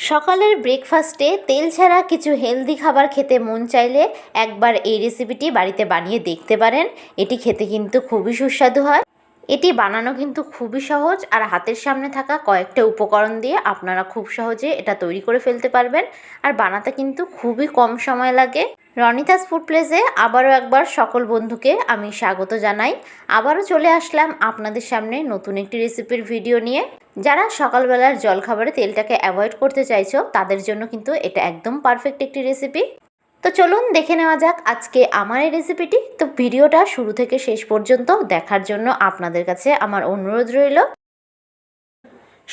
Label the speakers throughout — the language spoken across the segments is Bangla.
Speaker 1: সকালের ব্রেকফাস্টে তেল ছাড়া কিছু হেলদি খাবার খেতে মন চাইলে একবার এই রেসিপিটি বাড়িতে বানিয়ে দেখতে পারেন। এটি খেতে কিন্তু খুবই সুস্বাদু হয়। এটি বানানো কিন্তু খুবই সহজ আর হাতের সামনে থাকা কয়েকটা উপকরণ দিয়ে আপনারা খুব সহজে এটা তৈরি করে ফেলতে পারবেন আর বানাতে কিন্তু খুবই কম সময় লাগে। রনিতাস ফুড প্লেসে আবারও একবার সকল বন্ধুকে আমি স্বাগত জানাই। আবারও চলে আসলাম আপনাদের সামনে নতুন একটি রেসিপির ভিডিও নিয়ে। যারা সকালবেলার জলখাবারে তেলটাকে অ্যাভয়েড করতে চাইছো, তাদের জন্য কিন্তু এটা একদম পারফেক্ট একটি রেসিপি তো চলুন দেখে নেওয়া যাক আজকে আমার এই রেসিপিটি তো ভিডিওটা শুরু থেকে শেষ পর্যন্ত দেখার জন্য আপনাদের কাছে আমার অনুরোধ রইল।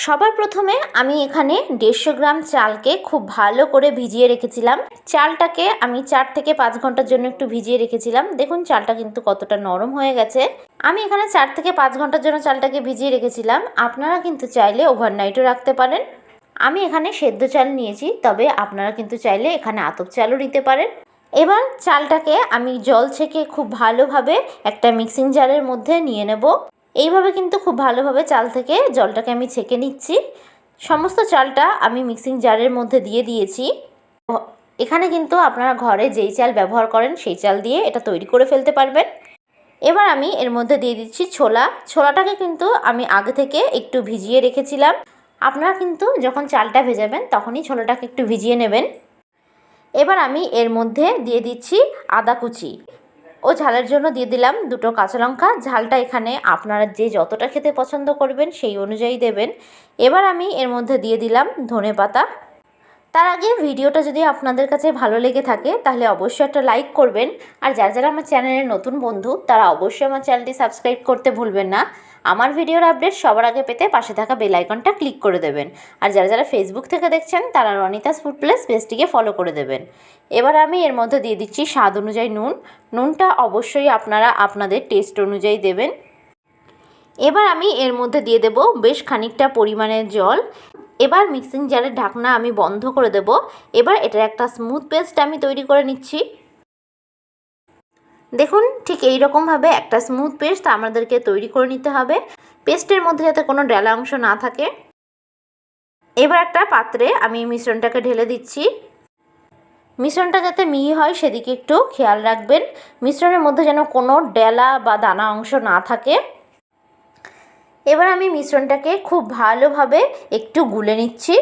Speaker 1: সবার প্রথমে আমি এখানে দেড়শো গ্রাম চালকে খুব ভালো করে ভিজিয়ে রেখেছিলাম। চালটাকে আমি চার থেকে পাঁচ ঘণ্টার জন্য একটু ভিজিয়ে রেখেছিলাম। দেখুন, চালটা কিন্তু কতটা নরম হয়ে গেছে। আমি এখানে চার থেকে পাঁচ ঘণ্টার জন্য চালটাকে ভিজিয়ে রেখেছিলাম। আপনারা কিন্তু চাইলে ওভারনাইটও রাখতে পারেন। আমি এখানে সেদ্ধ চাল নিয়েছি, তবে আপনারা কিন্তু চাইলে এখানে আতপ চালও নিতে পারেন। এবার চালটাকে আমি জল ছেঁকে খুব ভালোভাবে একটা মিক্সিং জারের মধ্যে নিয়ে নেব। এইভাবে কিন্তু খুব ভালোভাবে চাল থেকে জলটাকে আমি ছেঁকে নিচ্ছি। সমস্ত চালটা আমি মিক্সিং জারের মধ্যে দিয়ে দিয়েছি। এখানে কিন্তু আপনারা ঘরে যেই চাল ব্যবহার করেন সেই চাল দিয়ে এটা তৈরি করে ফেলতে পারবেন। এবার আমি এর মধ্যে দিয়ে দিচ্ছি ছোলা। ছোলাটাকে কিন্তু আমি আগে থেকে একটু ভিজিয়ে রেখেছিলাম। আপনারা কিন্তু যখন চালটা ভেজাবেন তখনই ছোলাটাকে একটু ভিজিয়ে নেবেন। এবার আমি এর মধ্যে দিয়ে দিচ্ছি আদা কুচি। ও ঝালের জন্য দিয়ে দিলাম দুটো কাঁচা লঙ্কা। ঝালটা এখানে আপনারা যে যতটা খেতে পছন্দ করবেন সেই অনুযায়ী দেবেন। এবার আমি এর মধ্যে দিয়ে দিলাম ধনে পাতা। তার আগে ভিডিওটা যদি আপনাদের কাছে ভালো লেগে থাকে, তাহলে অবশ্যই একটা লাইক করবেন। আর যারা যারা আমার চ্যানেলের নতুন বন্ধু, তারা অবশ্যই আমার চ্যানেলটি সাবস্ক্রাইব করতে ভুলবেন না। আমার ভিডিওর আপডেট সবার আগে পেতে পাশে থাকা বেল আইকনটা ক্লিক করে দেবেন। আর যারা যারা ফেসবুক থেকে দেখছেন, তারা রনিতাস ফুড প্লেস পেজটিকে ফলো করে দেবেন। এবার আমি এর মধ্যে দিয়ে দিচ্ছি স্বাদ অনুযায়ী নুন। নুনটা অবশ্যই আপনারা আপনাদের টেস্ট অনুযায়ী দেবেন। এবার আমি এর মধ্যে দিয়ে দেব বেশ খানিকটা পরিমাণের জল। এবার মিক্সিং জারের ঢাকনা আমি বন্ধ করে দেব। এবার এটার একটা স্মুথ পেস্ট আমি তৈরি করে নিচ্ছি। দেখুন, ঠিক এই রকমভাবে একটা স্মুথ পেস্ট আমাদেরকে তৈরি করে নিতে হবে। পেস্টের মধ্যে যাতে কোনো ডেলা অংশ না থাকে। এবার একটা পাত্রে আমি মিশ্রণটাকে ঢেলে দিচ্ছি। মিশ্রণটা যাতে মিহি হয় সেদিকে একটু খেয়াল রাখবেন। মিশ্রণের মধ্যে যেন কোনো ডেলা বা দানা অংশ না থাকে। এবার আমি মিশ্রণটাকে খুব ভালোভাবে একটু গুলে নিচ্ছি।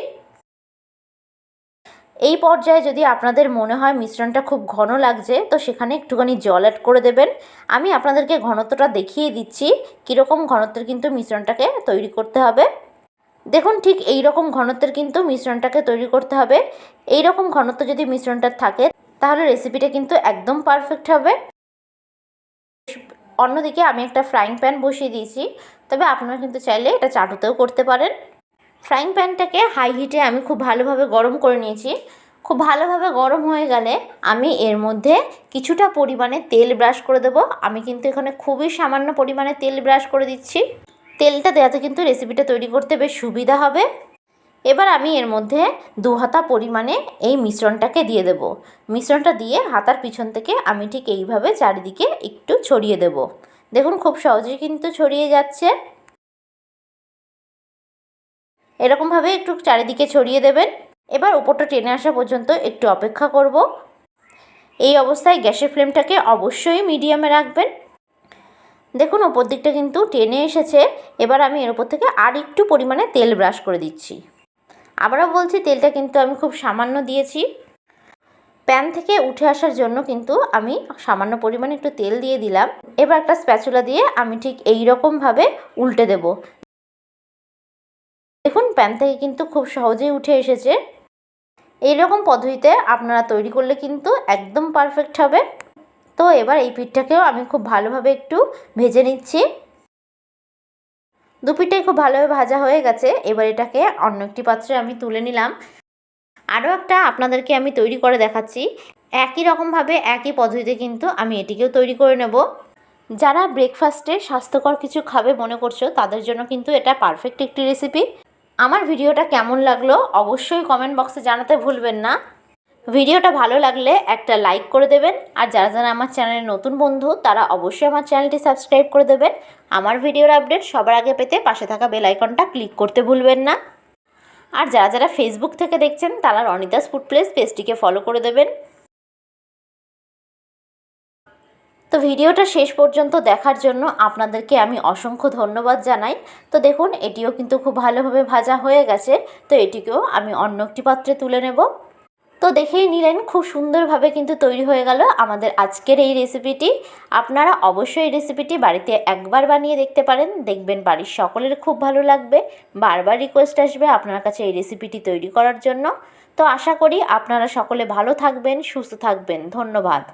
Speaker 1: এই পর্যায়ে যদি আপনাদের মনে হয় মিশ্রণটা খুব ঘন লাগছে, তো সেখানে একটুখানি জল অ্যাড করে দেবেন। আমি আপনাদেরকে ঘনত্বটা দেখিয়ে দিচ্ছি, কীরকম ঘনত্বের কিন্তু মিশ্রণটাকে তৈরি করতে হবে। দেখুন, ঠিক এই রকম ঘনত্বের কিন্তু মিশ্রণটাকে তৈরি করতে হবে। এই রকম ঘনত্ব যদি মিশ্রণটা থাকে, তাহলে রেসিপিটা কিন্তু একদম পারফেক্ট হবে। অন্যদিকে আমি একটা ফ্রাইং প্যান বসিয়ে দিয়েছি, তবে আপনারা কিন্তু চাইলে এটা চাটুতেও করতে পারেন। ফ্রাইং প্যানটাকে হাই হিটে আমি খুব ভালোভাবে গরম করে নিয়েছি। খুব ভালোভাবে গরম হয়ে গেলে আমি এর মধ্যে কিছুটা পরিমাণে তেল ব্রাশ করে দেবো। আমি কিন্তু এখানে খুবই সামান্য পরিমাণে তেল ব্রাশ করে দিচ্ছি। তেলটা দেওয়াতে কিন্তু রেসিপিটা তৈরি করতে বেশ সুবিধা হবে। এবার আমি এর মধ্যে দু হাতা পরিমাণে এই মিশ্রণটাকে দিয়ে দেব। মিশ্রণটা দিয়ে হাতার পিছন থেকে আমি ঠিক এইভাবে চারিদিকে একটু ছড়িয়ে দেব। দেখুন, খুব সহজেই কিন্তু ছড়িয়ে যাচ্ছে। এরকমভাবে একটু চারিদিকে ছড়িয়ে দেবেন। এবার উপরটা টেনে আসা পর্যন্ত একটু অপেক্ষা করব। এই অবস্থায় গ্যাসের ফ্লেমটাকে অবশ্যই মিডিয়ামে রাখবেন। দেখুন ওপর দিকটা কিন্তু টেনে এসেছে। এবার আমি এর উপর থেকে আর একটু পরিমাণে তেল ব্রাশ করে দিচ্ছি। আবারও বলছি, তেলটা কিন্তু আমি খুব সামান্য দিয়েছি। প্যান থেকে উঠে আসার জন্য কিন্তু আমি সামান্য পরিমাণে একটু তেল দিয়ে দিলাম। এবার একটা স্প্যাচুলা দিয়ে আমি ঠিক এই রকমভাবে উল্টে দেব। প্যান থেকে কিন্তু খুব সহজেই উঠে এসেছে। এই রকম পদ্ধতিতে আপনারা তৈরি করলে কিন্তু একদম পারফেক্ট হবে। তো এবার এই পিঠটাকেও আমি খুব ভালোভাবে একটু ভেজে নিচ্ছি। দু পিঠটাই খুব ভালোভাবে ভাজা হয়ে গেছে। এবার এটাকে অন্য একটি পাত্রে আমি তুলে নিলাম। আরও একটা আপনাদেরকে আমি তৈরি করে দেখাচ্ছি। একই রকমভাবে একই পদ্ধতিতে কিন্তু আমি এটিকেও তৈরি করে নেব। যারা ব্রেকফাস্টে স্বাস্থ্যকর কিছু খাবে মনে করছ, তাদের জন্য কিন্তু এটা পারফেক্ট একটি রেসিপি আমার ভিডিওটা কেমন লাগল অবশ্যই কমেন্ট বক্সে জানাতে ভুলবেন না। ভিডিওটা ভালো লাগলে একটা লাইক করে দেবেন, আর যারা যারা আমার চ্যানেলে নতুন বন্ধু, তারা অবশ্যই আমার চ্যানেলটি সাবস্ক্রাইব করে দেবেন। আমার ভিডিওর আপডেট সবার আগে পেতে পাশে থাকা বেল আইকনটা ক্লিক করতে ভুলবেন না। আর যারা যারা ফেসবুক থেকে দেখছেন, তারা রনিতাস ফুড প্লেস পেজটিকে ফলো করে দেবেন। তো ভিডিওটা শেষ পর্যন্ত দেখার জন্য আপনাদেরকে আমি অসংখ্য ধন্যবাদ জানাই। তো দেখুন, এটিও কিন্তু খুব ভালোভাবে ভাজা হয়ে গেছে। তো এটিকেও আমি অন্য একটি পাত্রে তুলে নেব। তো দেখেই নিলেন, খুব সুন্দরভাবে কিন্তু তৈরি হয়ে গেল আমাদের আজকের এই রেসিপিটি। আপনারা অবশ্যই এই রেসিপিটি বাড়িতে একবার বানিয়ে দেখতে পারেন। দেখবেন বাড়ির সকলের খুব ভালো লাগবে। বারবার রিকোয়েস্ট আসবে আপনার কাছে এই রেসিপিটি তৈরি করার জন্য। তো আশা করি আপনারা সকলে ভালো থাকবেন, সুস্থ থাকবেন। ধন্যবাদ।